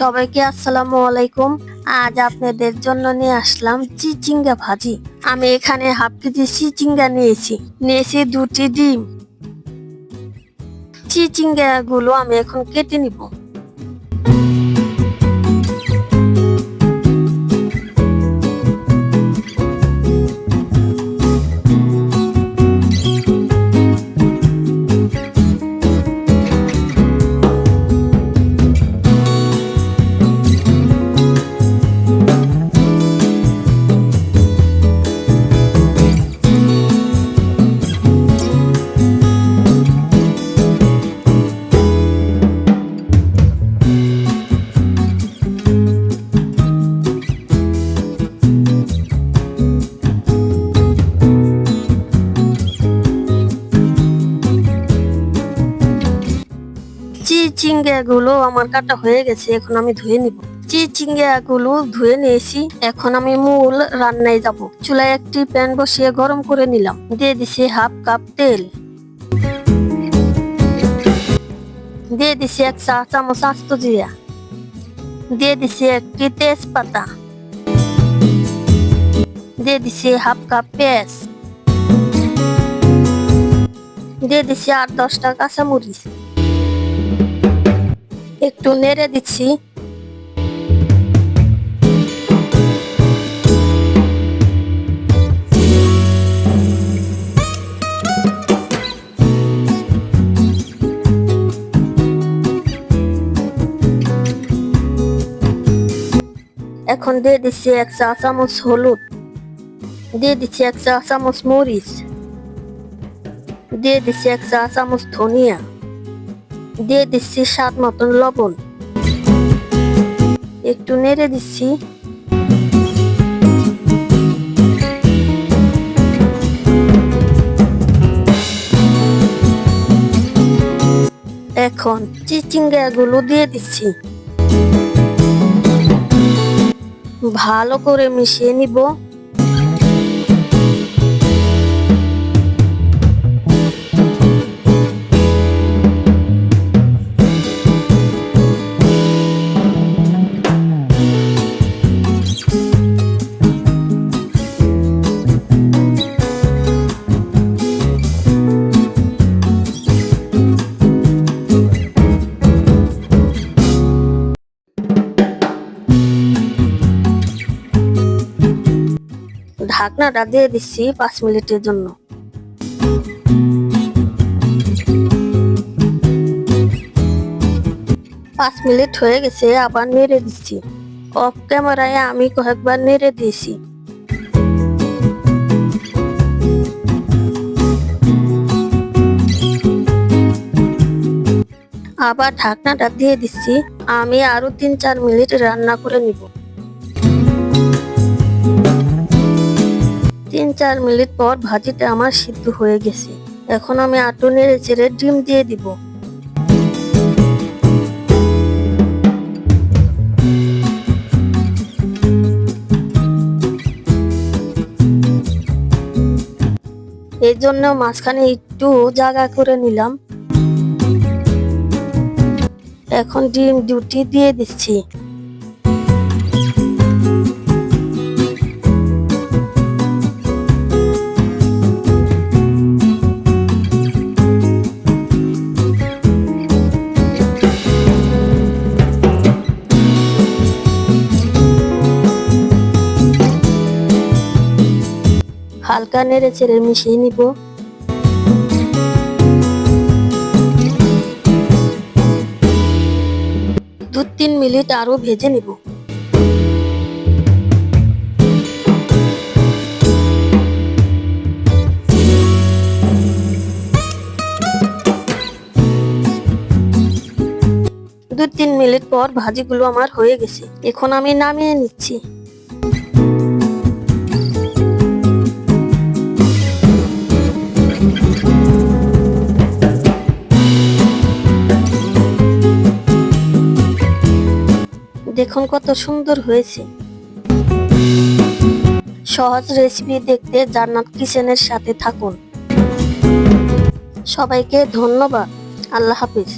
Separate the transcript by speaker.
Speaker 1: সবাইকে আসসালামু আলাইকুম। আজ আপনাদের জন্য নিয়ে আসলাম চিচিঙ্গা ভাজি। আমি এখানে হাফ কেজি চিচিঙ্গা নিয়েছি। নিয়েছি দুটি ডিম। চিচিঙ্গা গুলো আমি এখন কেটে নিব। চিচিঙ্গা গুলো আমার কাটা হয়ে গেছে, এখন আমি ধুয়ে নিব। চিচিঙ্গা গুলো ধুয়ে নিয়েছি, এখন আমি মূল রান্নায় যাব। চুলায় একটি প্যান বসিয়ে গরম করে নিলাম। দিয়ে দিছি হাফ কাপ তেল। দিয়ে দিছি এক চা চামচ আস্ত জিরা। দিয়ে দিছি একটি তেজপাতা। দিয়ে দিছি হাফ কাপ পেঁয়াজ। দিয়ে দিছি আট দশটা কাঁচামরিচ। একটু নেড়ে দিচ্ছি। এখন দিয়ে দিচ্ছি এক চা চামচ হলুদ। দিয়ে দিচ্ছি এক চা চামচ মরিচ। দিয়ে দিচ্ছি এক চা চামচ ধনিয়া। দিয়ে দিচ্ছি স্বাদ মতন লবণ। একটু নেড়ে দিচ্ছি। এখন চিচিঙ্গা গুলো দিয়ে দিচ্ছি। ভালো করে মিশিয়ে নিব। ঢাকনাটা দিয়ে দিচ্ছি পাঁচ মিনিটের জন্য। পাঁচ মিনিট হয়ে গেছে, আবার নেড়ে দিচ্ছি। অফ ক্যামেরায় আমি কয়েকবার নেড়ে দিয়েছি। আবার ঢাকনাটা দিয়ে দিচ্ছি, আমি আরও তিন চার মিনিট রান্না করে নিব। তিন চার মিনিট পর ভাজিটা আমার সিদ্ধ হয়ে গেছে। এখন আমি আটু নেড়ে চেড়ে ডিম দিয়ে দিব। এর জন্য মাঝখানে একটু জায়গা করে নিলাম। এখন ডিম দুটি দিয়ে দিচ্ছি। হালকা নেড়ে চেড়ে মিশিয়ে নিব। দু তিন মিনিট আরও ভেজে নিব। দু তিন মিনিট পর ভাজিগুলো আমার হয়ে গেছে। এখন আমি নামিয়ে নিচ্ছি। দেখুন কত সুন্দর হয়েছে। সহজ রেসিপি দেখতে জান্নাত কিচেনের সাথে থাকুন। সবাইকে ধন্যবাদ। আল্লাহ হাফিজ।